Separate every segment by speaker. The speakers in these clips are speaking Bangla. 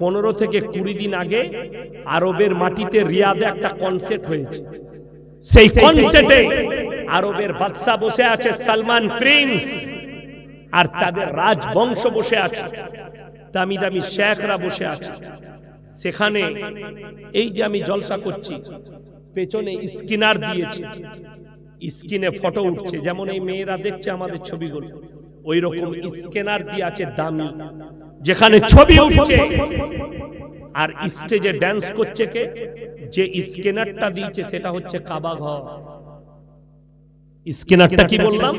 Speaker 1: পনেরো থেকে কুড়ি দিন আগে আরবের মাটিতে রিয়াদে একটা কনসার্ট হয়েছে। সেই কনসার্টে আরবের বাদশাহ বসে আছে সালমান প্রিন্স আর তাদের রাজবংশ বসে আছে দামি দামি শেখরা বসে আছে। সেখানে এই যে আমি জলসা করছি পেছনে স্কিনার দিয়েছে। স্ক্রিনে ফটো উঠছে যেমন এই মেয়েরা দেখছে আমাদের ছবিগুলো। ওই রকম স্ক্যানার দিয়ে আছে দামি। যেখানে ছবি উঠছে। আর স্টেজে ড্যান্স করছে কে? যে স্ক্যানারটা দিয়েছে সেটা হচ্ছে কাবা ঘর। স্ক্যানারটা কি বললাম?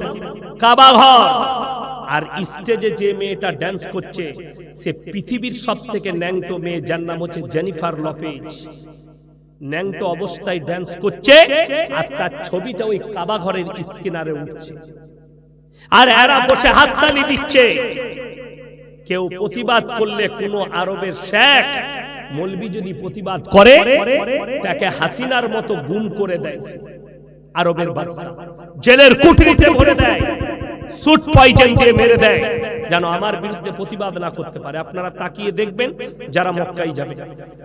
Speaker 1: কাবা ঘর। আর স্টেজে যে মেয়েটা ড্যান্স করছে সে পৃথিবীর সব থেকে ন্যাংটো মেয়ে যার নাম হচ্ছে জেনিফার লপেজ ন্যাংটো অবস্থায় ড্যান্স করছে আর তার ছবিটা ওই কাবা ঘরের স্কিনারে উঠছে। আর এরা বসে হাততালি দিচ্ছে। কেউ প্রতিবাদ করলে কোন আরবের শেখ মলবি যদি প্রতিবাদ করে তাকে হাসিনার মতো গুম করে দেয়। আরবের বাদশা জেলের কুঠরিতে ভরে দেয়। সুট পয়জন দিয়ে মেরে দেয়। যেন আমার বিরুদ্ধে প্রতিবাদ না করতে পারে। আপনারা তাকিয়ে দেখবেন যারা মক্কাই যাবে।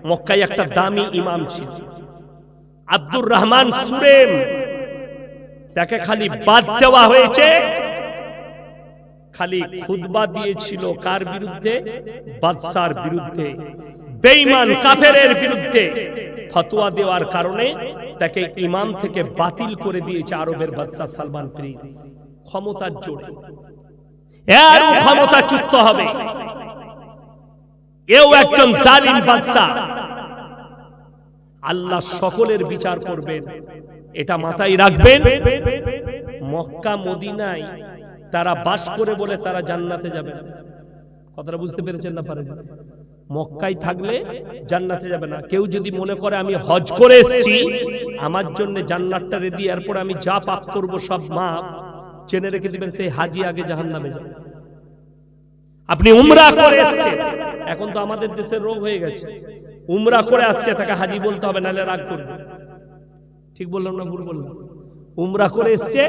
Speaker 1: মক্কাই একটা দামি ইমাম ছিল। আব্দুর রহমান সুরেম তাকে খালি বাদ দেওয়া হয়েছে। খালি খুদবা দিয়েছিল কার বিরুদ্ধে? বাদশার বিরুদ্ধে। বেঈমান কাফেরের বিরুদ্ধে। ফতোয়া দেওয়ার কারণে তাকে ইমাম থেকে বাতিল করে দিয়েছে আরবের বাদশাহ সালমান প্রিন্স। ক্ষমতার জোরে এর ক্ষমতা চুক্ত হবে। এও একজন জালিম বাদশাহ। আল্লাহ সকলের বিচার করবেন। এটা মাথায় রাখবেন। মক্কা মদিনায় তারা বাস করে বলে তারা জান্নাতে যাবে কথাটা বুঝতে পেরেছেন না পারেন? মক্কায় থাকলে জান্নাতে যাবে না। কেউ যদি মনে করে আমি হজ করে এসেছি, আমার জন্য জান্নাতটা রেডি এরপর আমি যা পাপ করব সব মাপ চেনে রেখে দিবেন, সেই হাজি আগে জাহান্নামে যাবে। আপনি উমরা করে এসেছেন। এখন তো আমাদের দেশের রোগ হয়ে গেছে। উমরা করে আসছে, তাকে হাজি বলতে হবে, নাহলে রাগ করবে। ঠিক বললাম না ভুল বললাম? উমরা করে এসছে,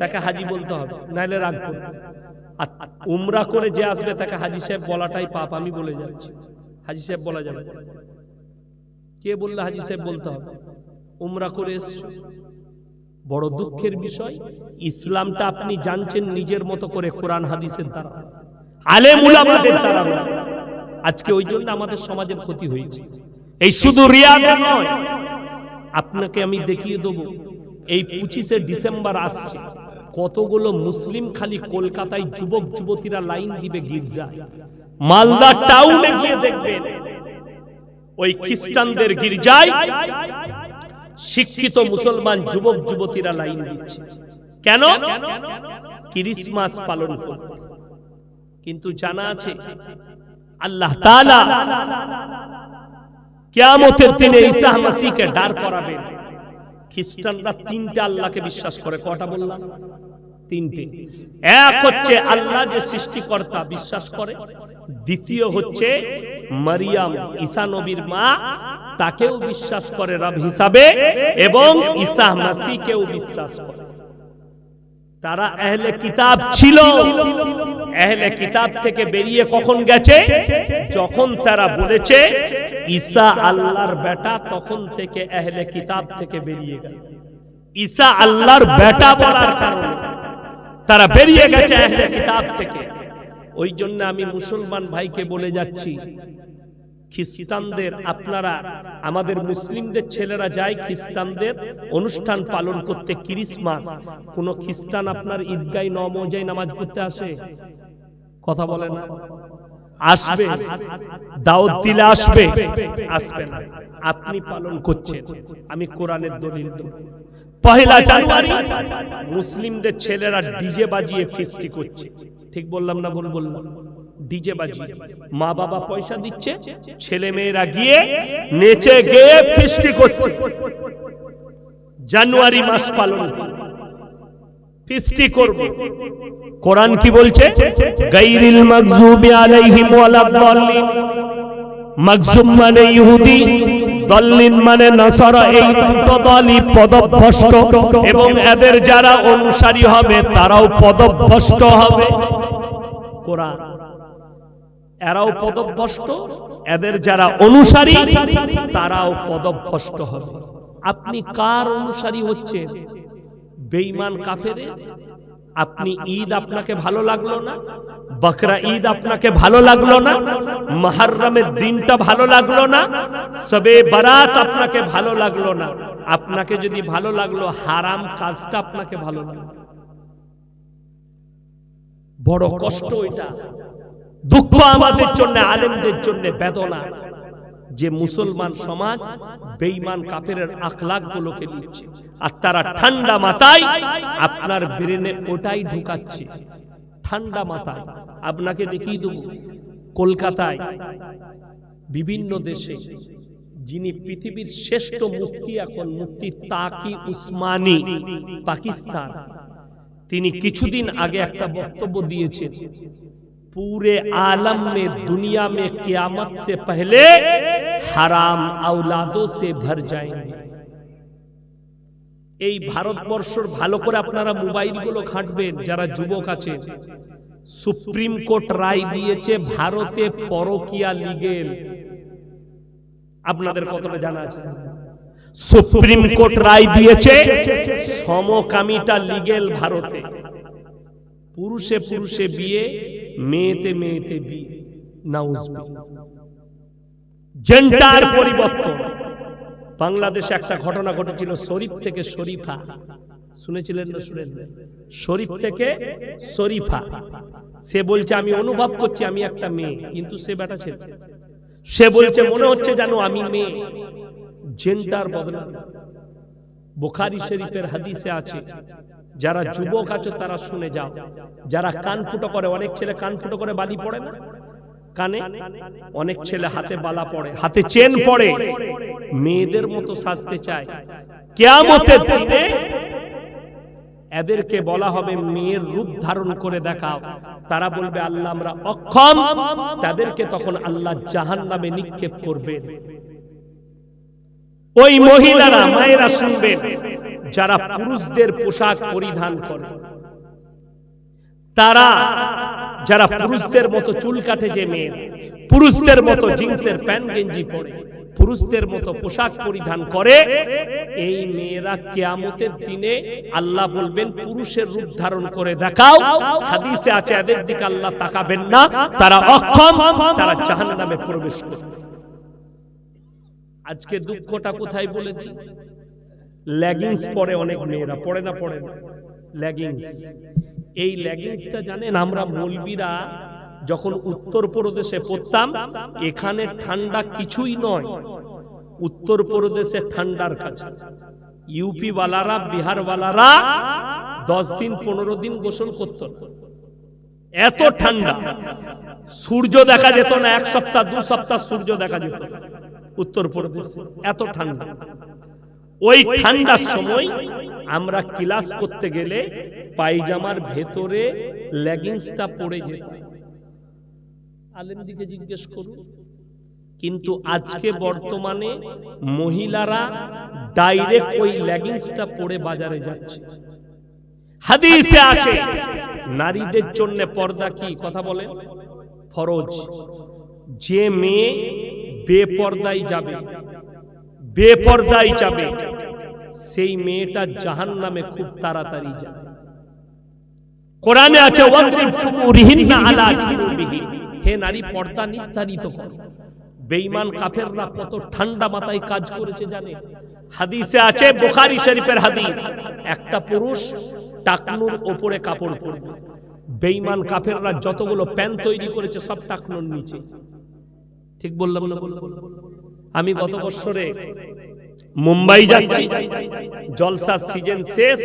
Speaker 1: তাকে হাজি বলতে হবে নাহলে রাগ করবে। আর উমরা করে যে আসবে, তাকে হাজি সাহেব বলাটাই পাপ, আমি বলে যাচ্ছি। হাজি সাহেব বলা যাবে কে বললে হাজি সাহেব বলতে হবে? উমরা করে এসছো। বড় দুঃখের বিষয়, ইসলামটা আপনি জানছেন নিজের মতো করে কোরআন, হাদিসের দ্বারা। আলেম উলামাদের দ্বারা আজকে ওই জন্য আমাদের সমাজের ক্ষতি হয়েছে। এই শুধু রিয়াদে নয়, আপনাকে আমি দেখিয়ে দেবো। এই পঁচিশে ডিসেম্বর আসছে। কতগুলো মুসলিম খালি কলকাতায় যুবক, যুবতীরা লাইন দিবে গির্জায় মালদা টাউনে গিয়ে দেখবেন ওই খ্রিস্টানদের গির্জায় শিক্ষিত মুসলমান যুবক, যুবতীরা লাইন দিচ্ছে। কেন? ক্রিসমাস পালন করতে। কিন্তু জানা আছে, আল্লাহ তাআলা কিয়ামতের দিনে ঈসা মাসিহকে দাঁড় করাবেন। খ্রিস্টানরা তিনটা আল্লাহকে বিশ্বাস করে। কটা বললাম? তিনটে। এক হচ্ছে আল্লাহ যে সৃষ্টিকর্তা বিশ্বাস করে। দ্বিতীয় হচ্ছে মারিয়াম, ঈসা নবীর মা, তাকেও বিশ্বাস করে রব হিসাবে এবং ঈসা মাসিকেও বিশ্বাস করে। তারা আহলে কিতাব ছিল। আহলে কিতাব থেকে বেরিয়ে কখন গেছে? যখন তারা বলেছে ঈসা আল্লাহর বেটা তখন থেকে আহলে কিতাব থেকে বেরিয়ে গেল। ঈসা আল্লাহর বেটা বলার কারণে তারা বেরিয়ে গেছে এহলে কিতাব থেকে। ওই জন্য আমি মুসলমান ভাইকে বলে যাচ্ছি, খ্রিস্টানদের আপনারা, আমাদের মুসলিমদের ছেলেরা যায় খ্রিস্টানদের অনুষ্ঠান পালন করতে ক্রিসমাস। কোন খ্রিস্টান আপনার ঈদগাই নমজাই নামাজ পড়তে আসে? কথা বলে না? আসবে দাওয়াত দিলে আসবে আসবে। না। আপনি পালন করছেন। আমি কোরআনের দলিল দেব। পহেলা জানুয়ারি মুসলিমদের ছেলেরা ডিজে বাজিয়ে ফিস্টি করছে। ঠিক বললাম না ভুল বললাম? ডিজে বাজিয়ে। মা বাবা পয়সা দিচ্ছে ছেলে মেয়েরা গিয়ে নেচে গিয়ে ফিস্টি করছে। জানুয়ারি মাস পালন করে। ফিস্টি করব। কোরআন কি বলছে? গাইরিল মাগজুবি আলাইহিম ওয়ালাদ-দাল্লিন মাগজুম মানে ইহুদি দল্লিন মানে নাসারা এই দুটো দলই পদভ্রষ্ট। এবং এদের যারা অনুসারী হবে তারাও পদভ্রষ্ট হবে। কোরআন। এরাও পদভ্রষ্ট এদের যারা অনুসারী তারাও পদভ্রষ্ট হবে। আপনি কার অনুসারী হচ্ছেন? বেঈমান কাফেরে, আপনি ঈদ আপনাকে ভালো লাগল না? বকরা ঈদ আপনাকে ভালো লাগল না? মহরমের দিনটা ভালো লাগল না? সবে বারাত আপনাকে ভালো লাগল না? আপনাকে যদি ভালো লাগল, হারাম কাজটা আপনাকে ভালো লাগল। বড় কষ্ট এটা। দুঃখ আমাদের জন্য, আলেমদের জন্য বেদনা। যে মুসলমান সমাজ বেঈমান কাফের আখলাক গুলোকে নিচ্ছে আর তারা ঠান্ডা মাথায় আপনার ব্রেনে ওটাই ঢুকাচ্ছে ঠান্ডা মাথায় আপনাকে দেখিয়ে দেবো কলকাতায় বিভিন্ন দেশে যিনি পৃথিবীর শ্রেষ্ঠ মুক্তি এখন মুক্তি তাকি উসমানী পাকিস্তান তিনি কিছুদিন আগে একটা বক্তব্য দিয়েছেন पूरे आलम में दुनिया में कियामत से पहले হারাম আউলাদও সে ভর যায়নি এই ভারতবর্ষর ভালো করে আপনারা মোবাইলগুলো খাটবেন যারা যুবক আছে। সুপ্রিম কোর্ট রায় দিয়েছে ভারতে পরকিয়া লিগেল। আপনাদের কতটা জানা আছে? সুপ্রিম কোর্ট রায় দিয়েছে সমকামিতা লিগেল ভারতে। পুরুষে পুরুষে বিয়ে, মেয়েতে মেয়েতে বিয়ে। নাউজ জেন্টার পরিবর্তন। বাংলাদেশে একটা ঘটনা ঘটেছিল, শরীফ থেকে শরীফা। শুনেছিলেন না শুনেন শরীফ থেকে শরীফা। সে বলছে, আমি অনুভব করছি আমি একটা মেয়ে, কিন্তু সে বেটা ছেলে। সে বলছে, মনে হচ্ছে জানো আমি মেয়ে। জেন্টার বদলা বুখারি শরীফের হাদিসে আছে, যারা যুবক আছো তারা শুনে যাও। যারা কান ফুটো করে, অনেক ছেলে কান ফুটো করে বালি পড়ে না? কানে অনেক ছেলে হাতে বালা পড়ে হাতে চেন পড়ে মেয়েদের মতো সাজতে চায়। কেয়ামতের দিনে এদেরকে বলা হবে মেয়ের রূপ ধারণ করে দেখাও। তারা বলবে আল্লাহ আমরা অক্ষম। তাদেরকে তখন আল্লাহ জাহান নামে নিক্ষেপ করবেন ওই মহিলারা মায়েরা শুনবেন যারা পুরুষদের পোশাক পরিধান করে। তারা যারা পুরুষদের মতো চুল কাটে যে মেয়ে, পুরুষদের মতো জিন্সের প্যান্ট গেঞ্জি পরে, পুরুষদের মতো পোশাক পরিধান করে, এই মেয়েরা কেয়ামতের দিনে আল্লাহ বলবেন, পুরুষের রূপ ধারণ করে দেখাও। হাদিসে আছে, এদের দিকে আল্লাহ তাকাবেন না। তারা অক্ষম, তারা জাহান নামে প্রবেশ করবে। আজকে দুঃখটা কোথায় বলে দিই? লেগিংস পরে অনেক মেয়েরা, পড়ে না পড়ে না। লেগিংস। এই লেগিংসটা জানেন আমরা মৌলবীরা যখন উত্তরপ্রদেশে পড়তাম, এখানে ঠান্ডা কিছুই নয়। উত্তরপ্রদেশে ঠান্ডার কাছে ইউপি ওয়ালারা বিহার ওয়ালারা দশ দিন, পনেরো দিন গোসল করত। এত ঠান্ডা। সূর্য দেখা যেত না, এক সপ্তাহ, দু সপ্তাহ সূর্য দেখা যেত উত্তরপ্রদেশে। এত ঠান্ডা। ওই ঠান্ডার সময় আমরা ক্লাস করতে গেলে পায়জামার ভেতরে লেগিংসটা পড়ে যেত। আলেমদিকে জিজ্ঞেস করুন, কিন্তু আজকে বর্তমানে মহিলারা ডাইরেক্ট ওই লেগিংসটা পরে বাজারে যাচ্ছে। হাদিসে আছে, নারীদের জন্য পর্দা কি? কথা বলেন। ফরজ। যে মেয়ে বেপর্দায় যাবে বেপর্দায় যাবে। সেই মেয়েটা জাহান নামে খুব তাড়াতাড়ি যাবে কোরআনে আছে হে নারী, পর্দা নির্ধারিত কাফেররা কত ঠান্ডা মাথায় কাজ করেছে জানে? হাদিসে আছে শরীফের হাদিস, একটা পুরুষ টাকনুর ওপরে কাপড় পরবে। বেঈমান কাফেররা যতগুলো প্যান্ট তৈরি করেছে, সব টাকনুর নিচে। ঠিক বললাম না বললাম? আমি গত বছরে মুম্বাই যাচ্ছি। জলসার সিজন শেষ।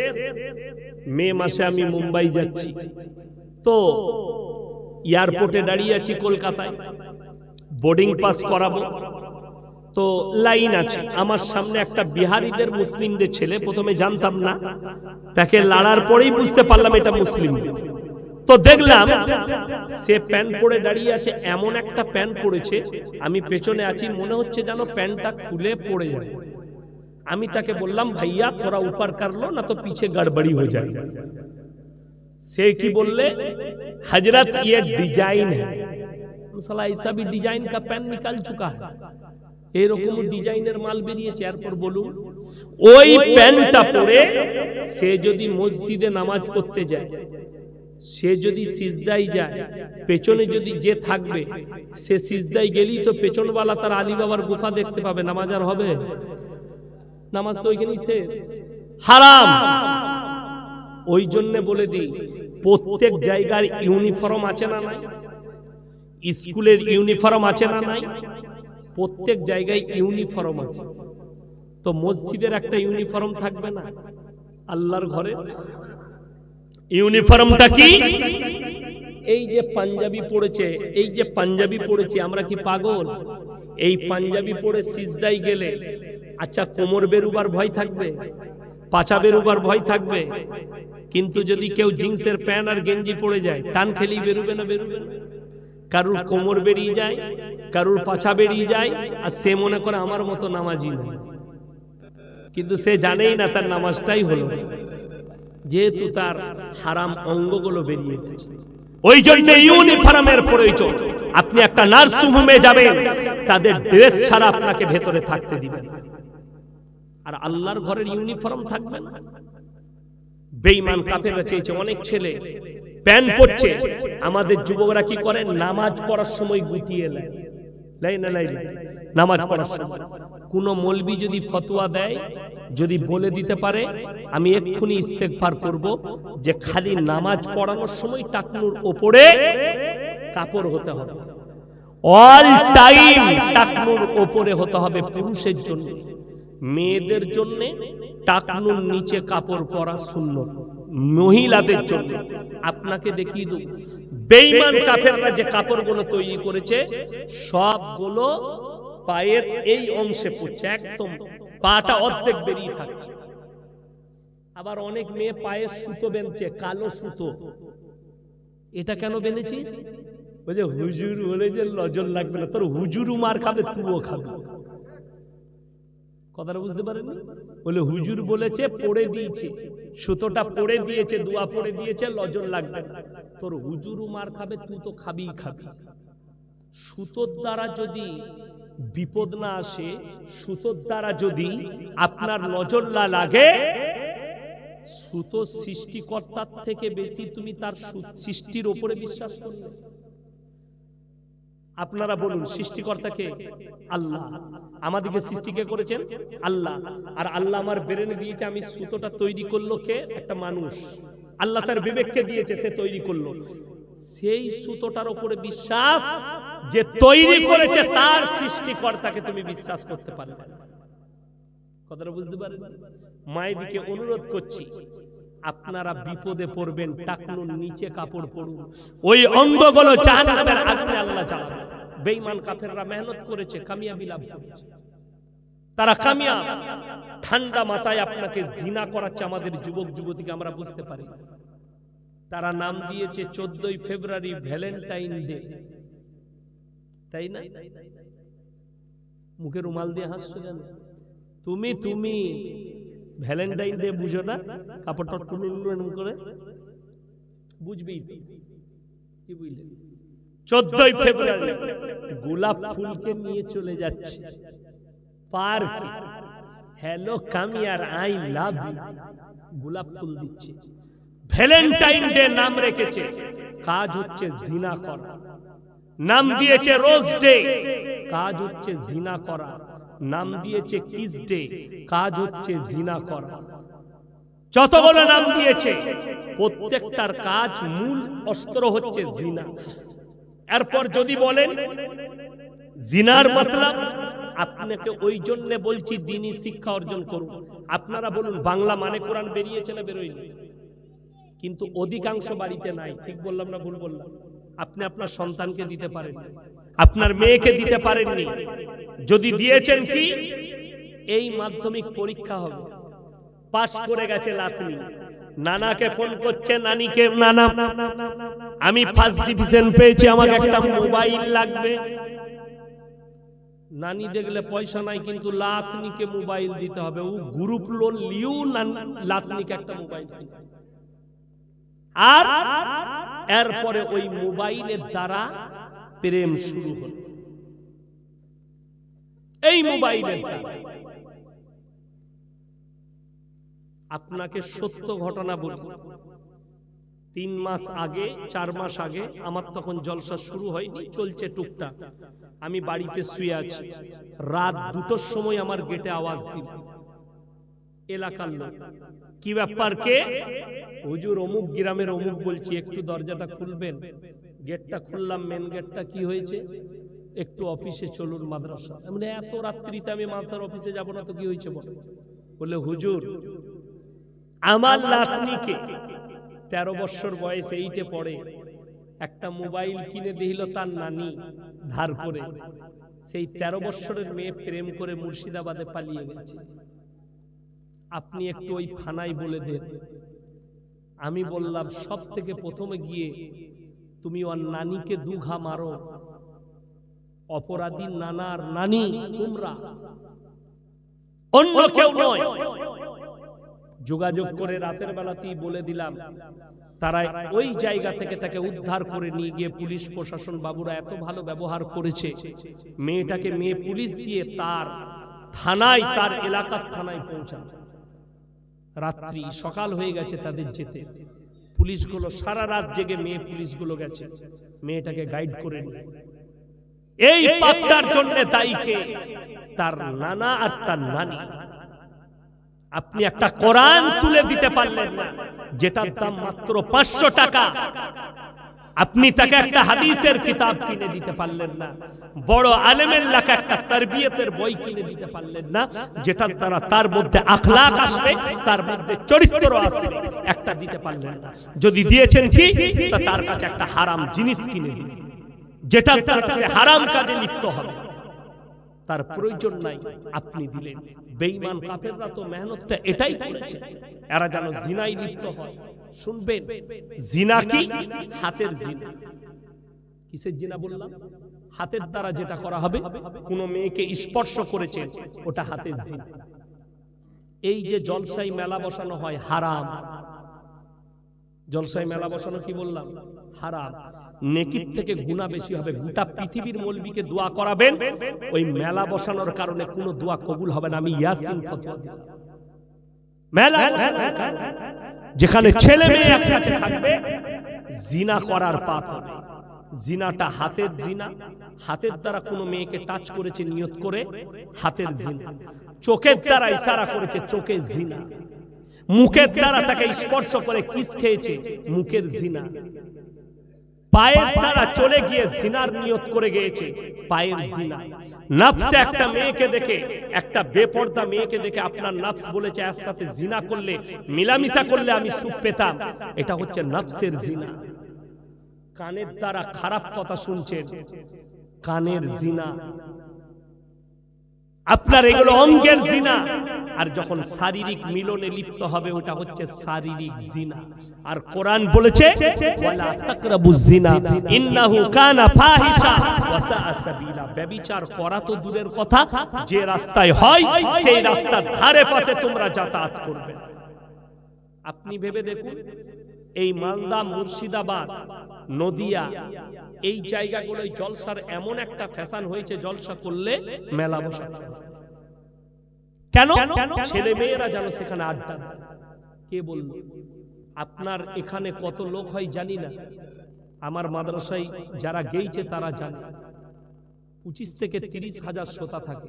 Speaker 1: মে মাসে আমি মুম্বাই যাচ্ছি। তো এয়ারপোর্টে দাঁড়িয়ে আছি কলকাতায়। বোর্ডিং পাস করাবো। তো লাইন আছে। আমার সামনে একটা বিহারিদের, মুসলিমদের ছেলে, প্রথমে জানতাম না। তাকে লাড়ার পরেই বুঝতে পারলাম এটা মুসলিম। তো দেখলাম সে প্যান্ট পরে দাঁড়িয়ে আছে, এমন একটা প্যান্ট পরেছে। আমি পেছনে আছি, মনে হচ্ছে যেন প্যান্টটা খুলে পড়ে যাবে। আমি তাকে বললাম ভাইয়া থোড়া উপর कर लो না তো পিছে गड़बड़ी हो जाएगा সে কি বললে হজরত ये डिजाइन है সালা ऐसा भी डिजाइन का पैन निकाल चुका है এরকম ডিজাইনের মাল বেরিয়েছে এরপর বলুন ওই প্যান্টটা পরে সে যদি মসজিদে নামাজ পড়তে যায় সে যদি সিজদাই যায় পেছনে যদি যে থাকবে সে সিজদাই গেলেই তো পেছনওয়ালা তার আলী বাবার গুফা দেখতে পাবে নামাজ আর হবে নামাজ তো ওইখানেই শেষ। হারাম। ওই জন্য বলে দিই, প্রত্যেক জায়গার ইউনিফর্ম আছে না নাই? স্কুলের ইউনিফর্ম আছে না নাই? প্রত্যেক জায়গায় ইউনিফর্ম আছে। তো মসজিদের একটা ইউনিফর্ম থাকবে না? আল্লাহর ঘরে? ইউনিফর্মটা কি? এই যে পাঞ্জাবি পড়েছে, এই যে পাঞ্জাবি পড়েছি, আমরা কি পাগল? এই পাঞ্জাবি পরে সিজদাই গেলে আচ্ছা কোমর বেরুবার ভয় থাকবে পাচা বেরুবার ভয় থাকবে, কিন্তু যদি কেউ জিন্সের প্যান্ট আর গেঞ্জি পরে যায়, টান খেলি বেরুবে না বেরুবে কারুর কোমর বেরিয়ে যায়, কারুর পাছা বেরিয়ে যায়, আর সে মনে করে আমার মতো নামাজি কিন্তু সে জানেই না তার নামাজটাই হলো যেহেতু তার হারাম অঙ্গগুলো বেরিয়ে গেছে। ওই জন্য ইউনিফর্মের প্রয়োজন আপনি একটা নার্সিং হোমে যাবেন, তাদের ড্রেস ছাড়া আপনাকে ভেতরে থাকতে দিবেন। আর আল্লাহর ঘরের ইউনিফর্ম থাকবে না। বেঈমান কাফেররা চেয়েছে অনেক ছেলে প্যান্ট পরছে। আমাদের যুবকরা কি করে? নামাজ পড়ার সময় গুটিয়ে নেয়। লাই না লাই নামাজ পড়ার সময়। কোন মলবি যদি ফতোয়া দেয় যদি বলে দিতে পারে আমি এক্ষুনি ইস্তেগফার করব যে খালি নামাজ পড়ানোর সময় টাকনুর ওপরে কাপড় হতে হবে। অল টাইম টাকনুর ওপরে হতে হবে। পুরুষের জন্য। মেয়েদের জন্য টাকনুর নিচে কাপড় পরা শূন্য মহিলাদের জন্য। আপনাকে দেখিয়ে দেব, বেঈমান কাফেররা যে কাপড়গুলো তৈরি করেছে, সবগুলো পায়ের এই অংশে পড়ছে, একদম পাটা অর্ধেক বেরিয়ে থাকছে। আবার অনেক মেয়ে পায়ে সুতো বেঁধছে, কালো সুতো। এটা কেন বেঁধেছিস? বলছে, হুজুর বলে যে নজর লাগবে না, তোর হুজুরও মার খাবে, তুইও খাবে। কথাটা বুঝতে বলে হুজুর বলেছে পড়ে দিয়েছে। সুতোটা পড়ে দিয়েছে দোয়া পড়ে দিয়েছে লজর লাগবে তোর হুজুরও মার খাবে তুই তো খাবি খাবি। সুতোর দ্বারা যদি বিপদ না আসে সুতোর দ্বারা যদি আপনার নজর না লাগে সুতো সৃষ্টিকর্তার থেকে বেশি তুমি তার সৃষ্টির ওপরে বিশ্বাস করলে আপনারা বলুন সৃষ্টিকর্তাকে আল্লাহ। আমাদেরকে সৃষ্টি কে করেছেন? আল্লাহ। আর আল্লাহ আমার বেরেনে দিয়েছে, আমি সুতোটা তৈরি করল কে? একটা মানুষ। আল্লাহ তার বিবেককে দিয়েছে, সে তৈরি করল। সেই সুতোটার উপরে বিশ্বাস যে তৈরি করেছে, তার সৃষ্টিকর্তাকে তুমি বিশ্বাস করতে পারবে। কথাটা বুঝতে পারেন? মায়েদিকে অনুরোধ করছি, আপনারা বিপদে পড়বেন, টাকনুর নিচে কাপড় পরুন। ওই অঙ্গগুলো জাহান্নামের আগুনে আল্লাহ জ্বালাবে বেঈমান কাফেররা মেহনত করেছে, কামিয়াবি লাভ করেছে। তারা কামিয়া ঠান্ডা মাথায় আপনাকে জিনা করাচ্ছে আমাদের যুবক যুবতীকে, আমরা বুঝতে পারি। তারা নাম দিয়েছে চোদ্দই ফেব্রুয়ারি ভ্যালেন্টাইন ডে। তাই না? মুখে রুমাল দিয়ে হাসছো কেন? তুমি তুমি ভ্যালেন্টাইন ডে বুঝো না? কাপড়টা করে বুঝবেই কি বুঝলে চোদ্দই ফেব্রুয়ারি। গোলাপ ফুলকে নিয়ে চলে যাচ্ছে। পার্ক। হ্যালো কামিয়ার আই লাভ গোলাপ ফুল দিচ্ছে। ভ্যালেন্টাইন ডে নাম রেখেছে। কাজ হচ্ছে জিনা করা। নাম দিয়েছে রোজ ডে। কাজ হচ্ছে জিনা করা। নাম দিয়েছে কিস ডে। কাজ হচ্ছে জিনা করা। যতগুলো নাম দিয়েছে প্রত্যেকটার কাজ মূল অস্ত্র হচ্ছে জিনা। এরপর যদি বলেন, জিনার মাতলাম আপনাকে ওই জন্য বলছি দিনই শিক্ষা অর্জন করুন। আপনারা বলুন, বাংলা মানে কোরআন বেরিয়েছে না বেরোয়নি? কিন্তু অধিকাংশ বাড়িতে নাই, ঠিক বললাম না ভুল বললাম? আপনি আপনার সন্তানকে দিতে পারেন আপনার মেয়েকে দিতে পারেননি যদি দিয়েছেন কি? এই মাধ্যমিক পরীক্ষা হবে। পাশ করে গেছে লাতনি। নানাকে ফোন করছে, নানিকে, নানা আমি ফার্স্ট ডিভিশন পেয়েছি আমাকে একটা মোবাইল লাগবে। নানি দেখলে পয়সা নাই কিন্তু লাতনিকে মোবাইল দিতে হবে। ও গ্রুপ লোন লিও লাতনিকে একটা মোবাইল। আর এরপরে ওই মোবাইলের দ্বারা প্রেম শুরু হল। এই মোবাইলের দ্বারা। আপনাকে সত্য ঘটনা বলি তিন মাস আগে চার মাস আগে আমার তখন জলসা শুরু হয়নি চলছে টুকটাক। আমি বাড়িতে শুয়ে আছি। রাত দুটোর সময় আমার গেটে আওয়াজ দিল। এলাকার লোক কি ব্যাপার কে? হুজুর অমুক গ্রামের অমুক বলছি একটু দরজাটা খুলবেন? গেটটা খুললাম মেন গেটটা কি হয়েছে? একটু অফিসে চলুন মাদ্রাসা। মানে এত রাত্রিতে আমি মাদ্রাসার অফিসে যাব না তো কি হয়েছে বলো? বলে হুজুর আমার নাতনিকে তেরো বছর বয়স এইটে পড়ে। একটা মোবাইল কিনে দিল তার নানি ধার করে। সেই তেরো বছরের মেয়ে প্রেম করে মুর্শিদাবাদে পালিয়ে গেছে। আপনি একটু ওই থানায় বলে দেন। আমি বললাম, সব থেকে প্রথমে গিয়ে তুমি ওর নানিকে দুঘা মারো। অপরাধী নানার নানি, তোমরা। অন্য কেউ নয়। যোগাযোগ করে রাতের বেলাতেই বলে দিলাম তারা ওই জায়গা থেকে তাকে উদ্ধার করে নিয়ে গিয়ে পুলিশ প্রশাসন বাবুরা এত ভালো ব্যবহার করেছে। মেয়েটাকে মেয়ে পুলিশ দিয়ে তার থানায়, তার এলাকার থানায় পৌঁছানো রাত্রি সকাল হয়ে গেছে তাদের যেতে। পুলিশগুলো সারা রাত জেগে মেয়ে পুলিশগুলো গেছে। মেয়েটাকে গাইড করে এই পাপটার জন্য দায়ীকে তার নানা আর তার নানি। আপনি একটা কোরআন তুলে দিতে পারলেন না, যেটার দাম মাত্র পাঁচশো টাকা। আপনি তাকে একটা হাদিসের কিতাব কিনে দিতে পারলেন না, বড় আলেমের লেখা একটা তারবিয়তের বই কিনে দিতে পারলেন না, যেটার দ্বারা তার মধ্যে আখলাক আসবে, তার মধ্যে চরিত্র আসবে, একটা দিতে পারলেন না। যদি দিয়েছেন কি, তা তার কাছে একটা হারাম জিনিস কিনে দিন দ্বারা সে হারাম কাজে লিপ্ত হবে। তার প্রয়োজন নাই আপনি দিলেন। বেঈমান কাফেররা তো মেহনতটা এটাই করেছে। এরা যেন জিনাই লিপ্ত হয়। শুনবেন জিনা কি? হাতের জিনা। কিসের জিনা বললাম? হাতের দ্বারা যেটা করা হবে কোন মেয়েকে স্পর্শ করেছেন ওটা হাতের জিনা। এই যে জলসাই মেলা বসানো হয় হারাম। জলসাই মেলা বসানো কি বললাম? হারাম। নেকির থেকে গুণা বেশি হবে। গোটা পৃথিবীর মলবিকে দোয়া করাবেন। ওই মেলা বসানোর কারণে কোনো দোয়া কবুল হবে না। আমি ইয়াসিন ফতোয়া মেলা যেখানে ছেলে মেয়ে এক কাছে থাকবে, জিনা করার পাপ হবে। জিনাটা হাতের জিনা। হাতের দ্বারা কোনো মেয়েকে টাচ করেছে, নিয়ত করে, হাতের জিনা। চোখের দ্বারা ইশারা করেছে চোখের জিনা। মুখের দ্বারা তাকে স্পর্শ করে কিস খেয়েছে, মুখের জিনা। পায়ের দ্বারা চলে গিয়ে জিনার নিয়ত করে গিয়েছে, পায়ের জিনা। নাফসে একটা মেয়েকে দেখে, একটা বেপর্দা মেয়েকে দেখে আপনার নাফস বলেছে, এর সাথে জিনা করলে, মিলামিশা করলে আমি সুখ পেতাম। এটা হচ্ছে নাফসের জিনা। কানের দ্বারা খারাপ কথা শুনছেন, কানের জিনা। আপনার এগুলো অঙ্গের জিনা। আর যখন শারীরিক মিলনে লিপ্ত হবে, ওটা হচ্ছে শারীরিক জিনা। আর কোরআন বলেছে করা তো দূরের কথা, যে রাস্তায় হয়, সেই রাস্তার ধারে পাশে তোমরা যাতায়াত করবে আপনি ভেবে দেখুন, এই মালদা, মুর্শিদাবাদ, নদিয়া, এই জায়গাগুলোয় জলসার এমন একটা ফ্যাশন হয়েছে, জলসা করলে মেলা হবে। কেন? ছেলে মেয়েরা যেন সেখানে আড্ডা কে বলল? আপনার এখানে কত লোক হয় জানি না। আমার মাদ্রাসায় যারা গেইছে তারা জানে। পঁচিশ থেকে তিরিশ হাজার শ্রোতা থাকে।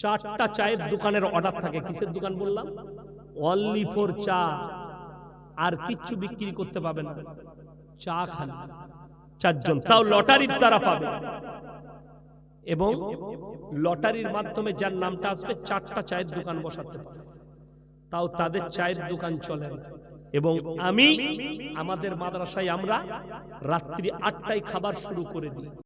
Speaker 1: চারটা চায়ের দোকানের অর্ডার থাকে। কিসের দোকান বললাম? অনলি ফর চা। আর কিচ্ছু বিক্রি করতে পাবে না। চা খালি চারজন। তাও লটারির দ্বারা পাবে এবং লটারির মাধ্যমে যার নামটা আসবে, চারটা চায়ের দোকান বসাতে পারে। তাও তাদের চায়ের দোকান চলে এবং আমি, আমাদের মাদ্রাসায় আমরা রাত্রি আটটায় খাবার শুরু করে দিই।